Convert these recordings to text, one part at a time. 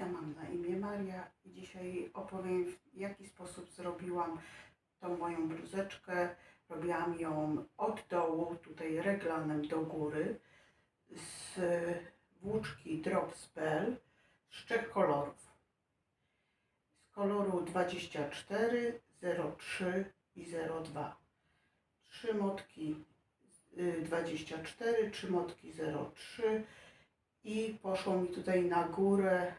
Witam, mam na imię Maria i dzisiaj opowiem w jaki sposób zrobiłam tą moją bluzeczkę. Robiłam ją od dołu, tutaj reglanem do góry z włóczki Drops Bell z trzech kolorów. Z koloru 24, 03 i 02. Trzy motki y, 24, trzy motki 03 i poszło mi tutaj na górę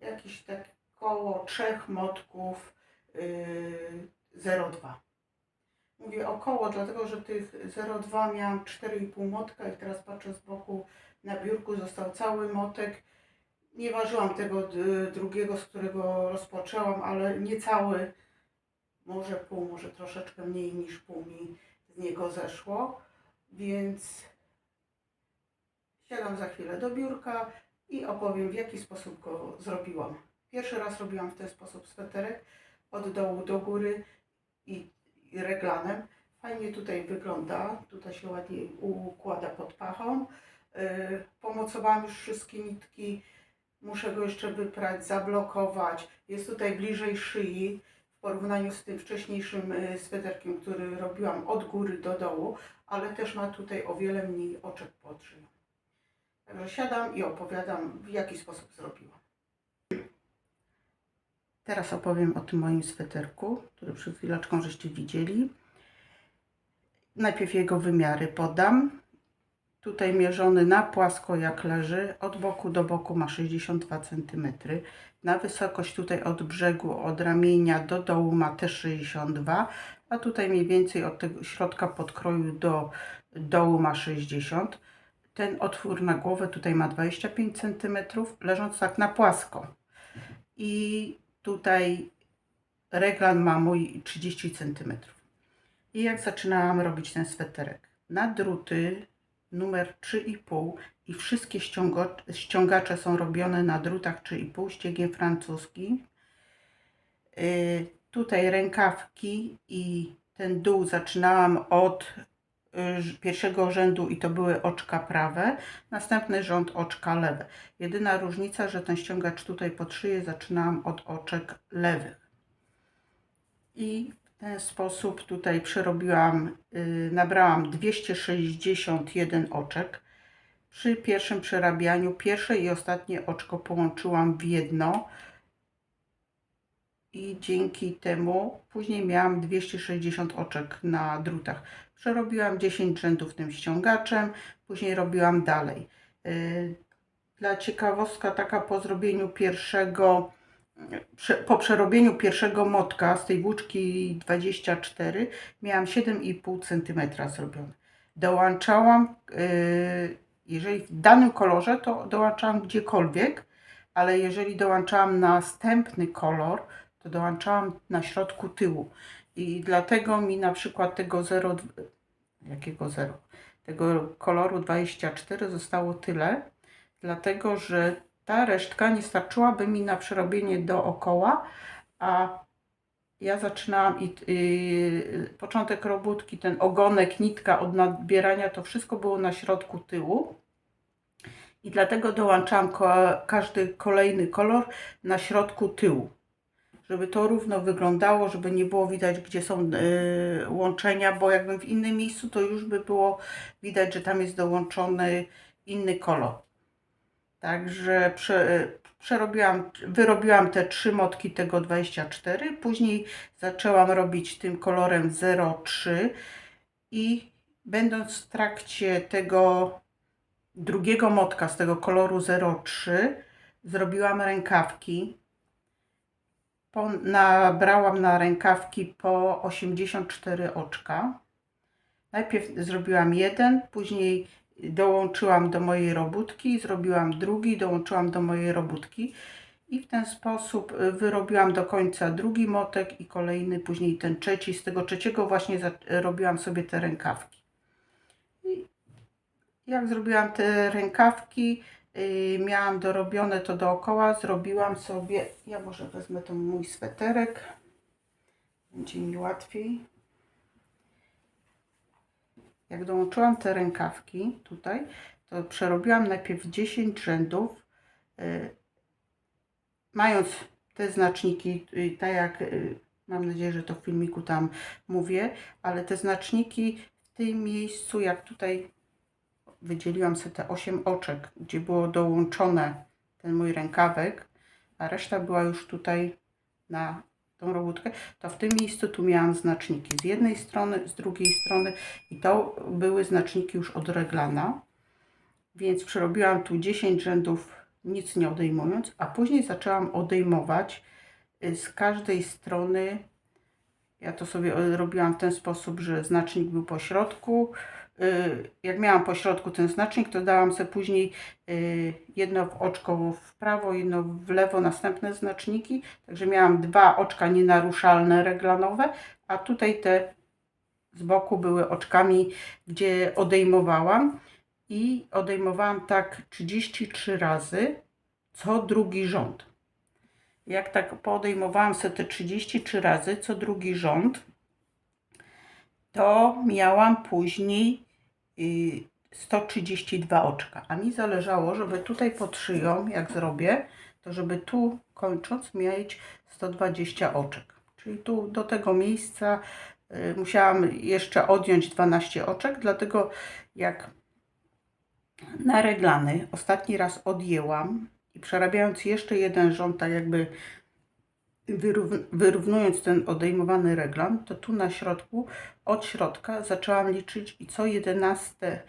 jakieś tak koło trzech motków yy, 0,2. Mówię około, dlatego że tych 0,2 miałam 4,5 motka i teraz patrzę z boku na biurku został cały motek. Nie ważyłam tego d- drugiego, z którego rozpoczęłam, ale nie cały, może pół, może troszeczkę mniej niż pół mi z niego zeszło, więc Siadam za chwilę do biurka i opowiem, w jaki sposób go zrobiłam. Pierwszy raz robiłam w ten sposób sweterek od dołu do góry i, i reglanem. Fajnie tutaj wygląda, tutaj się ładnie układa pod pachą. Yy, pomocowałam już wszystkie nitki, muszę go jeszcze wyprać, zablokować. Jest tutaj bliżej szyi w porównaniu z tym wcześniejszym yy, sweterkiem, który robiłam od góry do dołu, ale też ma tutaj o wiele mniej oczek pod szyją. Także siadam i opowiadam, w jaki sposób zrobiłam. Teraz opowiem o tym moim sweterku, który przed chwileczką żeście widzieli. Najpierw jego wymiary podam. Tutaj mierzony na płasko jak leży, od boku do boku ma 62 cm. Na wysokość tutaj od brzegu, od ramienia do dołu ma też 62 a tutaj mniej więcej od tego środka podkroju do dołu ma 60 ten otwór na głowę tutaj ma 25 cm, leżąc tak na płasko. I tutaj reglan ma mój 30 cm. I jak zaczynałam robić ten sweterek? Na druty numer 3,5 i wszystkie ściągacze są robione na drutach 3,5, ściegiem francuski. Yy, tutaj rękawki i ten dół zaczynałam od y, pierwszego rzędu i to były oczka prawe, następny rząd oczka lewe. Jedyna różnica, że ten ściągacz tutaj pod szyję zaczynałam od oczek lewych. I w ten sposób tutaj przerobiłam, y, nabrałam 261 oczek. Przy pierwszym przerabianiu pierwsze i ostatnie oczko połączyłam w jedno i dzięki temu później miałam 260 oczek na drutach. Przerobiłam 10 rzędów tym ściągaczem, później robiłam dalej. Yy, Dla ciekawostka taka po zrobieniu pierwszego, po przerobieniu pierwszego motka z tej włóczki 24 miałam 7,5 cm zrobione. Dołączałam, yy, jeżeli w danym kolorze, to dołączałam gdziekolwiek, ale jeżeli dołączałam następny kolor, to dołączałam na środku tyłu. I dlatego mi na przykład tego 0, jakiego 0, tego koloru 24 zostało tyle, dlatego że ta resztka nie starczyłaby mi na przerobienie dookoła, a ja zaczynałam i yy, początek robótki, ten ogonek, nitka od nadbierania, to wszystko było na środku tyłu. I dlatego dołączałam ko- każdy kolejny kolor na środku tyłu żeby to równo wyglądało, żeby nie było widać, gdzie są y, łączenia, bo jakbym w innym miejscu, to już by było widać, że tam jest dołączony inny kolor. Także prze, przerobiłam, wyrobiłam te trzy motki tego 24, później zaczęłam robić tym kolorem 03 i będąc w trakcie tego drugiego motka z tego koloru 03 zrobiłam rękawki po, nabrałam na rękawki po 84 oczka. Najpierw zrobiłam jeden, później dołączyłam do mojej robótki, zrobiłam drugi, dołączyłam do mojej robótki i w ten sposób y, wyrobiłam do końca drugi motek i kolejny, później ten trzeci. Z tego trzeciego właśnie robiłam sobie te rękawki. I jak zrobiłam te rękawki, miałam dorobione to dookoła, zrobiłam sobie, ja może wezmę ten mój sweterek, będzie mi łatwiej. Jak dołączyłam te rękawki tutaj, to przerobiłam najpierw 10 rzędów yy, mając te znaczniki, y, tak jak y, mam nadzieję, że to w filmiku tam mówię, ale te znaczniki w tym miejscu, jak tutaj wydzieliłam sobie te 8 oczek, gdzie było dołączone ten mój rękawek, a reszta była już tutaj na tą robótkę, to w tym miejscu tu miałam znaczniki z jednej strony, z drugiej strony i to były znaczniki już od reglana, więc przerobiłam tu 10 rzędów nic nie odejmując, a później zaczęłam odejmować y, z każdej strony. Ja to sobie y, robiłam w ten sposób, że znacznik był po środku. Y, Jak miałam po środku ten znacznik, to dałam sobie później y, jedno w oczko w prawo, jedno w lewo, następne znaczniki. Także miałam dwa oczka nienaruszalne, reglanowe, a tutaj te z boku były oczkami, gdzie odejmowałam i odejmowałam tak 33 razy co drugi rząd. Jak tak podejmowałam sobie te 33 razy co drugi rząd, to miałam później 132 oczka. A mi zależało, żeby tutaj pod szyją, jak zrobię, to żeby tu kończąc mieć 120 oczek. Czyli tu do tego miejsca y, musiałam jeszcze odjąć 12 oczek, dlatego jak na reglany ostatni raz odjęłam i przerabiając jeszcze jeden rząd, tak jakby wyrównując ten odejmowany reglan, to tu na środku, od środka zaczęłam liczyć i co 11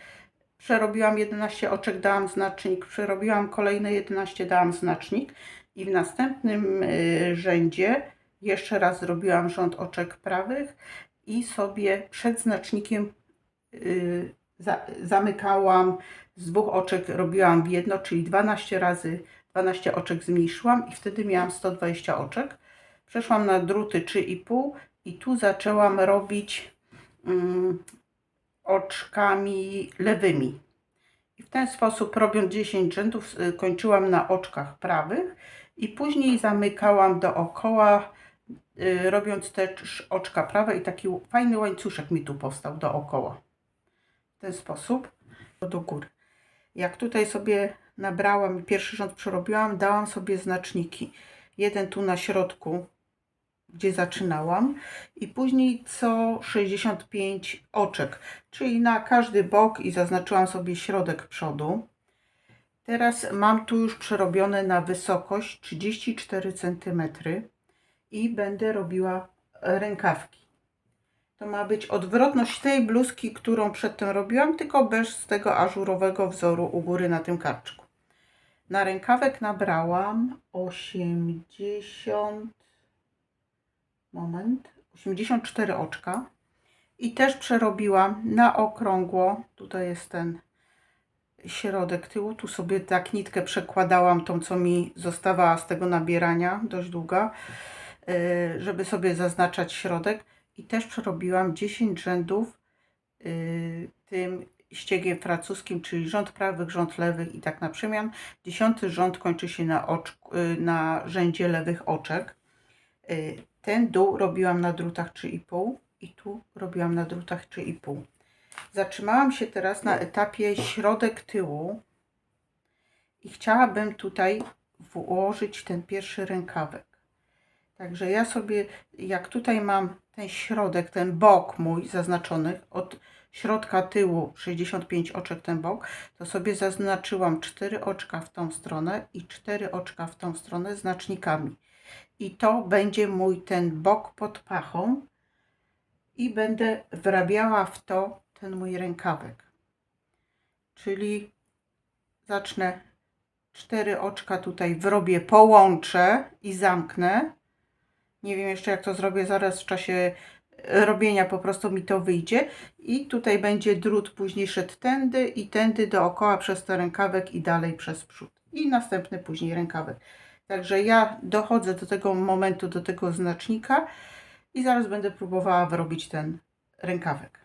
przerobiłam 11 oczek, dałam znacznik, przerobiłam kolejne 11, dałam znacznik i w następnym y, rzędzie jeszcze raz zrobiłam rząd oczek prawych i sobie przed znacznikiem y, za, zamykałam z dwóch oczek, robiłam w jedno, czyli 12 razy 12 oczek zmniejszyłam i wtedy miałam 120 oczek. Przeszłam na druty 3,5 i tu zaczęłam robić mm, oczkami lewymi. I w ten sposób robiąc 10 rzędów kończyłam na oczkach prawych i później zamykałam dookoła y, robiąc też oczka prawe i taki fajny łańcuszek mi tu powstał dookoła. W ten sposób do góry. Jak tutaj sobie nabrałam i pierwszy rząd przerobiłam, dałam sobie znaczniki. Jeden tu na środku, gdzie zaczynałam i później co 65 oczek, czyli na każdy bok i zaznaczyłam sobie środek przodu. Teraz mam tu już przerobione na wysokość 34 cm i będę robiła rękawki. To ma być odwrotność tej bluzki, którą przedtem robiłam, tylko bez tego ażurowego wzoru u góry na tym karczku. Na rękawek nabrałam 80 moment, 84 oczka. I też przerobiłam na okrągło, tutaj jest ten środek tyłu, tu sobie tak nitkę przekładałam, tą co mi zostawała z tego nabierania, dość długa, yy, żeby sobie zaznaczać środek. I też przerobiłam 10 rzędów yy, tym ściegiem francuskim, czyli rząd prawych, rząd lewych i tak na przemian. Dziesiąty rząd kończy się na, oczku, yy, na rzędzie lewych oczek. Ten dół robiłam na drutach 3,5 i tu robiłam na drutach 3,5. Zatrzymałam się teraz na etapie środek tyłu i chciałabym tutaj włożyć ten pierwszy rękawek. Także ja sobie, jak tutaj mam ten środek, ten bok mój zaznaczony, od środka tyłu 65 oczek ten bok, to sobie zaznaczyłam 4 oczka w tą stronę i 4 oczka w tą stronę znacznikami. I to będzie mój ten bok pod pachą i będę wrabiała w to ten mój rękawek. Czyli zacznę cztery oczka tutaj wrobię, połączę i zamknę. Nie wiem jeszcze jak to zrobię, zaraz w czasie robienia po prostu mi to wyjdzie. I tutaj będzie drut później szedł tędy i tędy dookoła przez ten rękawek i dalej przez przód. I następny później rękawek. Także ja dochodzę do tego momentu, do tego znacznika i zaraz będę próbowała wyrobić ten rękawek.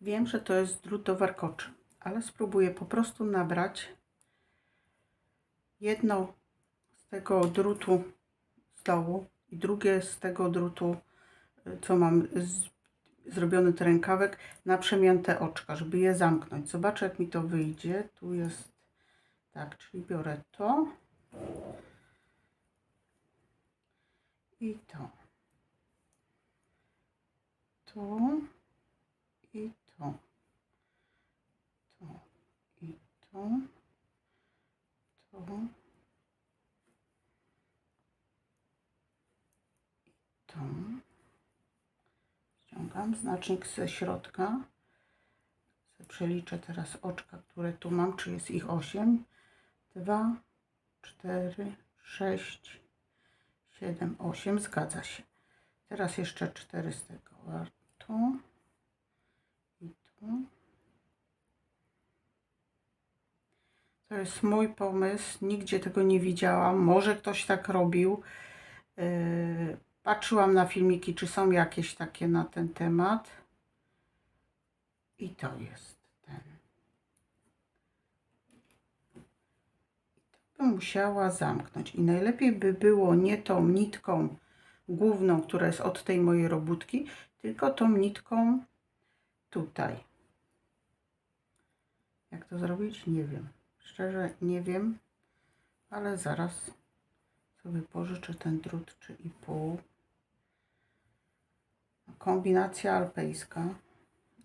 Wiem, że to jest drut do warkoczy, ale spróbuję po prostu nabrać jedno z tego drutu z dołu i drugie z tego drutu, y, co mam z, zrobiony ten rękawek, na przemięte oczka, żeby je zamknąć. Zobaczę, jak mi to wyjdzie. Tu jest tak, czyli biorę to i to. Tu i tu. Tu i. Tu. Tu. Ściągam znacznik ze środka. Przeliczę teraz oczka, które tu mam, czy jest ich 8. 2, 4, 6, 7, 8. Zgadza się. Teraz jeszcze 4 z tego. Tu i tu. To jest mój pomysł. Nigdzie tego nie widziałam. Może ktoś tak robił. Yy, Patrzyłam na filmiki, czy są jakieś takie na ten temat. I to jest ten. I to bym musiała zamknąć. I najlepiej by było nie tą nitką główną, która jest od tej mojej robótki, tylko tą nitką tutaj. Jak to zrobić? Nie wiem. Szczerze nie wiem, ale zaraz sobie pożyczę ten drut 3,5. Kombinacja alpejska,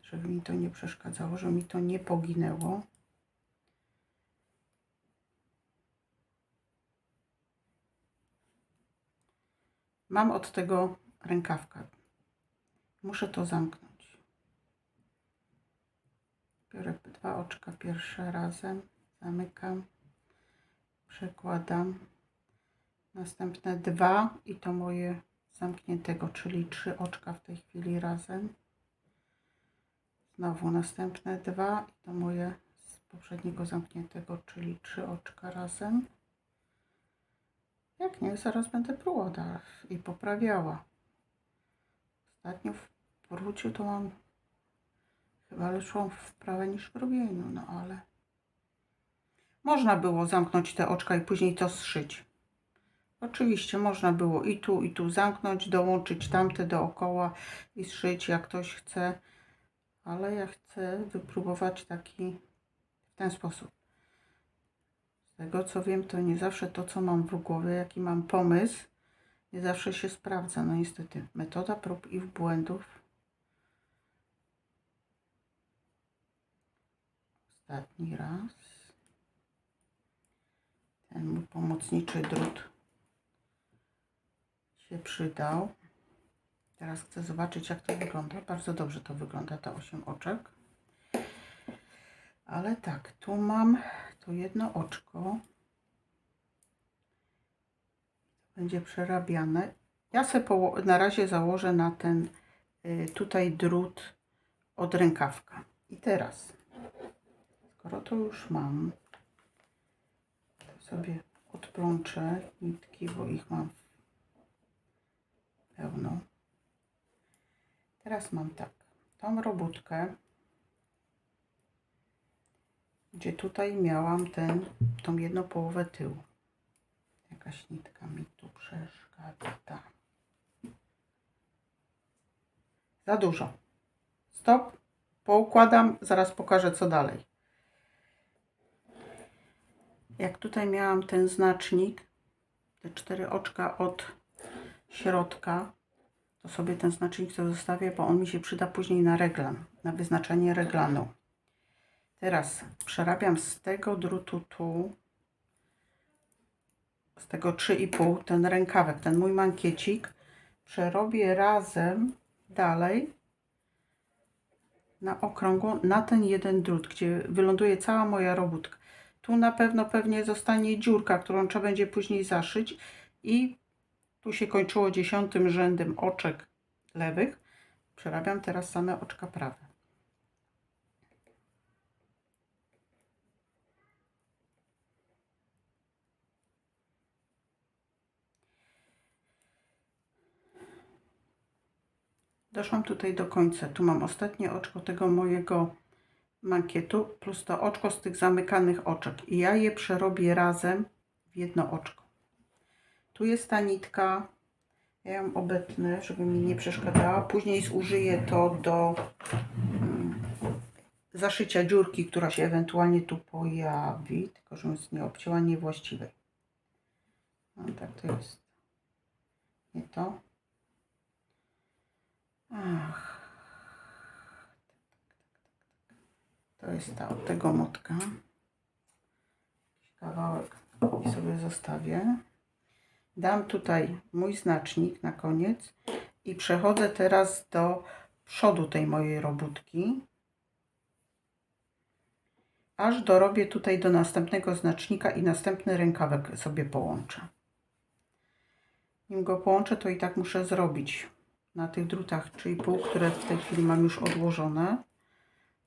żeby mi to nie przeszkadzało, żeby mi to nie poginęło. Mam od tego rękawka. Muszę to zamknąć. Biorę dwa oczka pierwsze razem, zamykam, przekładam. Następne dwa i to moje zamkniętego, czyli trzy oczka w tej chwili razem. Znowu następne dwa i to moje z poprzedniego zamkniętego, czyli trzy oczka razem. Jak nie, zaraz będę próbowała i poprawiała. Ostatnio w wróciu to mam chyba lepszą wprawę niż w robieniu, no ale można było zamknąć te oczka i później to zszyć. Oczywiście można było i tu, i tu zamknąć, dołączyć tamte dookoła i zszyć, jak ktoś chce, ale ja chcę wypróbować taki w ten sposób. Tego co wiem, to nie zawsze to, co mam w głowie, jaki mam pomysł, nie zawsze się sprawdza. No niestety, metoda prób i błędów. Ostatni raz. Ten mój pomocniczy drut się przydał. Teraz chcę zobaczyć, jak to wygląda. Bardzo dobrze to wygląda, ta 8 oczek. Ale tak, tu mam to jedno oczko. Będzie przerabiane. Ja poło- na razie założę na ten y, tutaj drut od rękawka. I teraz, skoro to już mam, to sobie odplączę nitki, bo ich mam pełno. Teraz mam tak, tą robótkę, gdzie tutaj miałam ten, tą jedną połowę tyłu. Jakaś nitka mi tu przeszkadza. Za dużo. Stop. Poukładam, zaraz pokażę co dalej. Jak tutaj miałam ten znacznik, te cztery oczka od środka, to sobie ten znacznik sobie zostawię, bo on mi się przyda później na reglan, na wyznaczenie reglanu. Teraz przerabiam z tego drutu tu, z tego 3,5, ten rękawek, ten mój mankiecik, przerobię razem dalej na okrągło, na ten jeden drut, gdzie wyląduje cała moja robótka. Tu na pewno pewnie zostanie dziurka, którą trzeba będzie później zaszyć i tu się kończyło dziesiątym rzędem oczek lewych. Przerabiam teraz same oczka prawe. Doszłam tutaj do końca. Tu mam ostatnie oczko tego mojego mankietu, plus to oczko z tych zamykanych oczek. I ja je przerobię razem w jedno oczko. Tu jest ta nitka. Ja ją obetnę, żeby mi nie przeszkadzała. Później zużyję to do mm, zaszycia dziurki, która się ewentualnie tu pojawi, tylko żebym nie obcięła niewłaściwej. No tak to jest. nie to. To jest ta od tego motka. Kawałek i sobie zostawię. Dam tutaj mój znacznik na koniec i przechodzę teraz do przodu tej mojej robótki. Aż dorobię tutaj do następnego znacznika i następny rękawek sobie połączę. Nim go połączę, to i tak muszę zrobić na tych drutach 3,5, które w tej chwili mam już odłożone.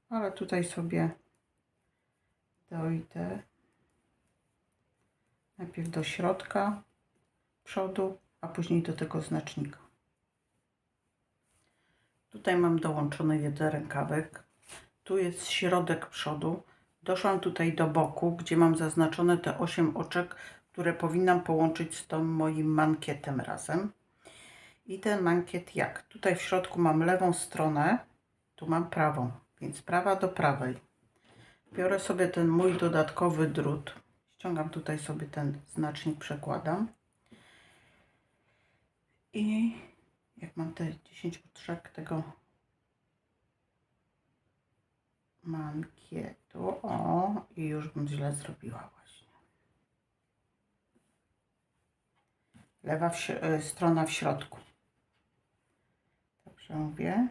Ale tutaj sobie dojdę najpierw do środka przodu, a później do tego znacznika. Tutaj mam dołączony jeden rękawek. Tu jest środek przodu. Doszłam tutaj do boku, gdzie mam zaznaczone te 8 oczek, które powinnam połączyć z tym moim mankietem razem. I ten mankiet jak? Tutaj w środku mam lewą stronę, tu mam prawą, więc prawa do prawej. Biorę sobie ten mój dodatkowy drut. Ściągam tutaj sobie ten znacznik, przekładam. I jak mam te 10 oczek tego mankietu, o, i już bym źle zrobiła właśnie. Lewa w, e, strona w środku. Mówię.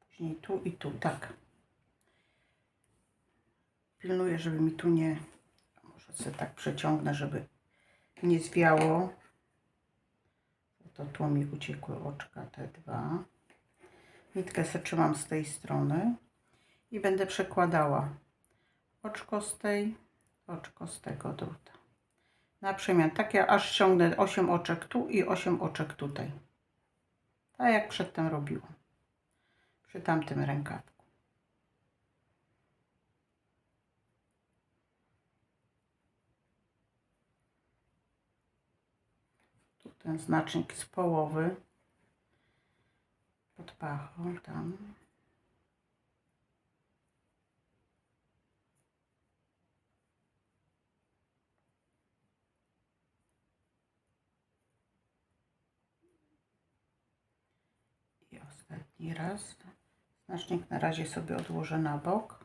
Później tu i tu, tak. Pilnuję, żeby mi tu nie, może sobie tak przeciągnę, żeby nie zwiało. To tu mi uciekły oczka, te dwa. Nitkę sobie trzymam z tej strony i będę przekładała oczko z tej, oczko z tego druta. Na przemian, tak ja aż ściągnę 8 oczek tu i 8 oczek tutaj. Tak jak przedtem robiłam. Przy tamtym rękawku. Tu ten znacznik z połowy. Pod pachą tam. I ostatni raz. Znacznik na razie sobie odłożę na bok.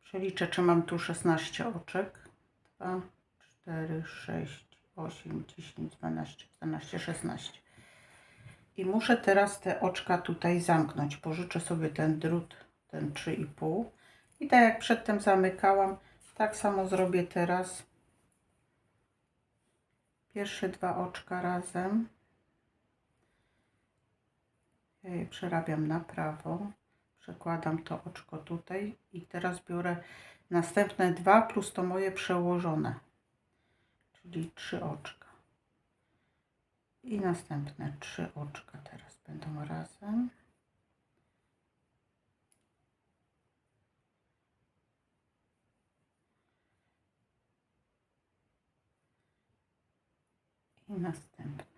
Przeliczę, czy mam tu 16 oczek. 2, 4, 6, 8, 10, 12, 14, 16. I muszę teraz te oczka tutaj zamknąć. Pożyczę sobie ten drut, ten 3,5. I tak jak przedtem zamykałam, tak samo zrobię teraz. Pierwsze dwa oczka razem. Je przerabiam na prawo. Przekładam to oczko tutaj i teraz biorę następne dwa plus to moje przełożone, czyli trzy oczka. I następne trzy oczka teraz będą razem. I następne.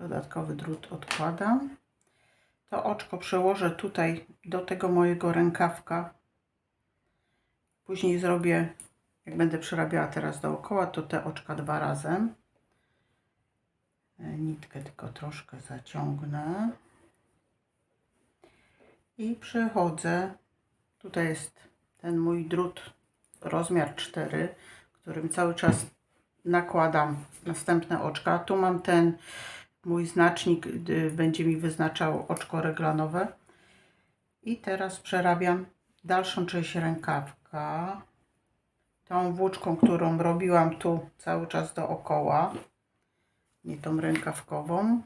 Dodatkowy drut odkładam. To oczko przełożę tutaj do tego mojego rękawka. Później zrobię, jak będę przerabiała teraz dookoła, to te oczka dwa razem. E, Nitkę tylko troszkę zaciągnę. I przechodzę. Tutaj jest ten mój drut rozmiar 4, którym cały czas nakładam następne oczka. Tu mam ten mój znacznik, będzie mi wyznaczał oczko reglanowe. I teraz przerabiam dalszą część rękawka. Tą włóczką, którą robiłam tu cały czas dookoła. nie tą rękawkową.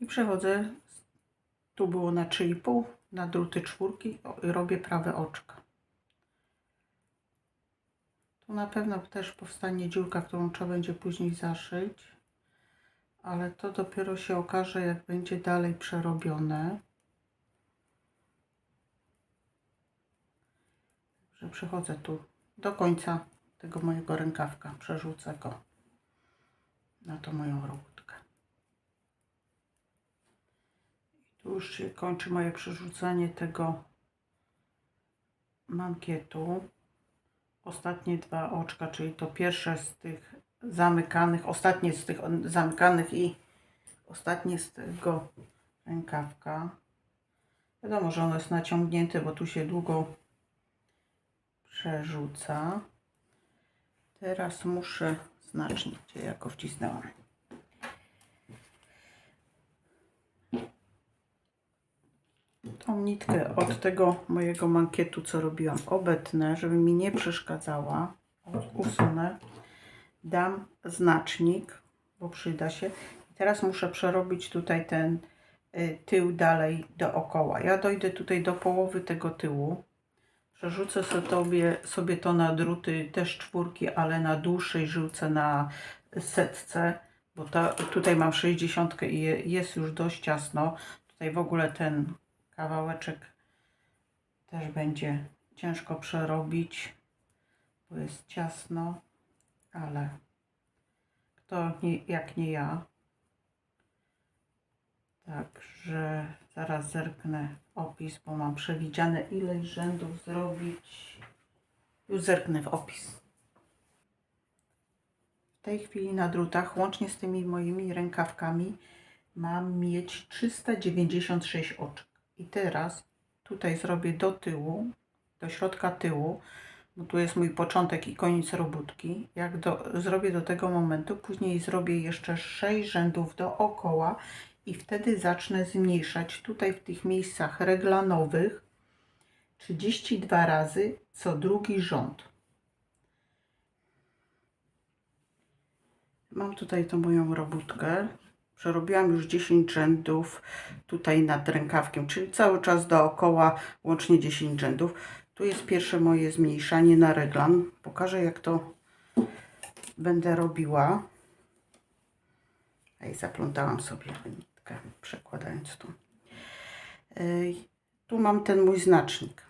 I przechodzę, tu było na 3,5, na druty czwórki i robię prawe oczka. Tu na pewno też powstanie dziurka, którą trzeba będzie później zaszyć, ale to dopiero się okaże, jak będzie dalej przerobione. Że przechodzę tu do końca tego mojego rękawka, przerzucę go na tą moją robótkę. Tu już się kończy moje przerzucanie tego mankietu. Ostatnie dwa oczka, czyli to pierwsze z tych zamykanych, ostatnie z tych zamykanych i ostatnie z tego rękawka. Wiadomo, że ono jest naciągnięte, bo tu się długo przerzuca. Teraz muszę znacznik, gdzie ja go wcisnęłam. Tą nitkę od tego mojego mankietu, co robiłam, obetnę, żeby mi nie przeszkadzała. Usunę. Dam znacznik, bo przyda się. I teraz muszę przerobić tutaj ten y, tył dalej dookoła. Ja dojdę tutaj do połowy tego tyłu. Przerzucę sobie, sobie to na druty też czwórki, ale na dłuższej żyłce na setce, bo ta, tutaj mam 60 i je- jest już dość ciasno. Tutaj w ogóle ten kawałeczek też będzie ciężko przerobić, bo jest ciasno, ale kto nie, jak nie ja. Także zaraz zerknę opis, bo mam przewidziane ileś rzędów zrobić. Już zerknę w opis. W tej chwili na drutach, łącznie z tymi moimi rękawkami, mam mieć 396 oczek. I teraz tutaj zrobię do tyłu, do środka tyłu, bo tu jest mój początek i koniec robótki. Jak do, zrobię do tego momentu, później zrobię jeszcze 6 rzędów dookoła i wtedy zacznę zmniejszać tutaj w tych miejscach reglanowych 32 razy co drugi rząd. Mam tutaj tą moją robótkę. Przerobiłam już 10 rzędów tutaj nad rękawkiem, czyli cały czas dookoła łącznie 10 rzędów. Tu jest pierwsze moje zmniejszanie na reglan. Pokażę jak to będę robiła. Ej, zaplątałam sobie nitkę, przekładając tu. Ej, tu mam ten mój znacznik.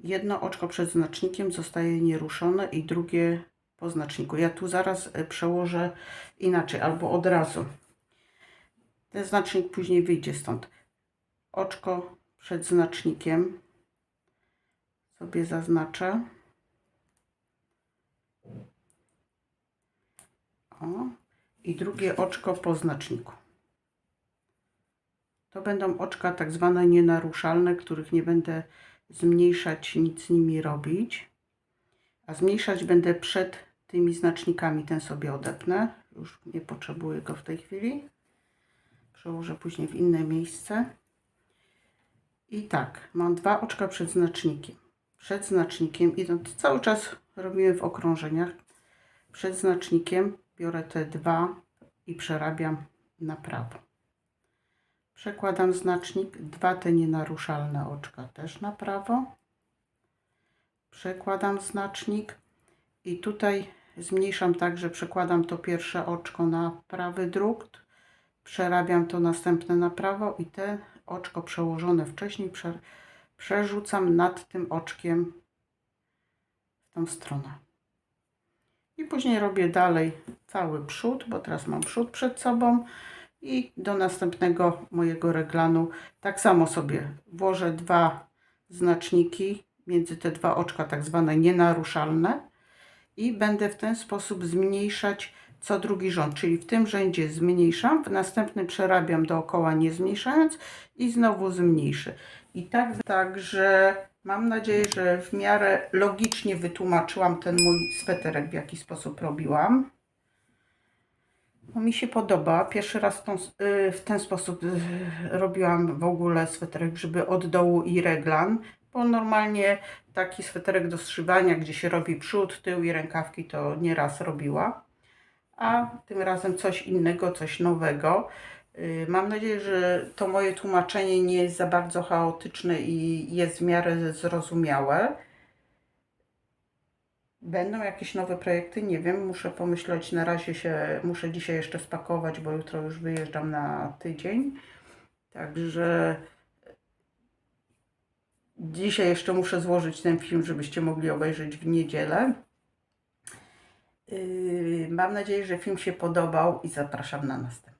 Jedno oczko przed znacznikiem zostaje nieruszone i drugie po znaczniku. Ja tu zaraz e, przełożę inaczej, albo od razu. Ten znacznik później wyjdzie stąd. Oczko przed znacznikiem sobie zaznaczę. O, i drugie oczko po znaczniku. To będą oczka tak zwane nienaruszalne, których nie będę zmniejszać, nic z nimi robić. A zmniejszać będę przed tymi znacznikami. Ten sobie odepnę. Już nie potrzebuję go w tej chwili. Przełożę później w inne miejsce. I tak, mam dwa oczka przed znacznikiem. Przed znacznikiem, i to cały czas robiłem w okrążeniach. Przed znacznikiem biorę te dwa i przerabiam na prawo. Przekładam znacznik, dwa te nienaruszalne oczka też na prawo. Przekładam znacznik i tutaj zmniejszam tak, że przekładam to pierwsze oczko na prawy drukt, przerabiam to następne na prawo i te oczko przełożone wcześniej prze, przerzucam nad tym oczkiem w tą stronę. I później robię dalej cały przód, bo teraz mam przód przed sobą i do następnego mojego reglanu tak samo sobie włożę dwa znaczniki między te dwa oczka, tak zwane nienaruszalne i będę w ten sposób zmniejszać co drugi rząd, czyli w tym rzędzie zmniejszam, w następnym przerabiam dookoła nie zmniejszając i znowu zmniejszę. I tak, także mam nadzieję, że w miarę logicznie wytłumaczyłam ten mój sweterek, w jaki sposób robiłam. No, mi się podoba. Pierwszy raz tą, y, w ten sposób y, robiłam w ogóle sweterek, żeby od dołu i reglan, bo normalnie taki sweterek do zszywania, gdzie się robi przód, tył i rękawki, to nieraz robiła. A tym razem coś innego, coś nowego. Y, Mam nadzieję, że to moje tłumaczenie nie jest za bardzo chaotyczne i jest w miarę zrozumiałe. Będą jakieś nowe projekty? Nie wiem, muszę pomyśleć. Na razie się muszę dzisiaj jeszcze spakować, bo jutro już wyjeżdżam na tydzień. Także dzisiaj jeszcze muszę złożyć ten film, żebyście mogli obejrzeć w niedzielę. Yy, Mam nadzieję, że film się podobał i zapraszam na następny.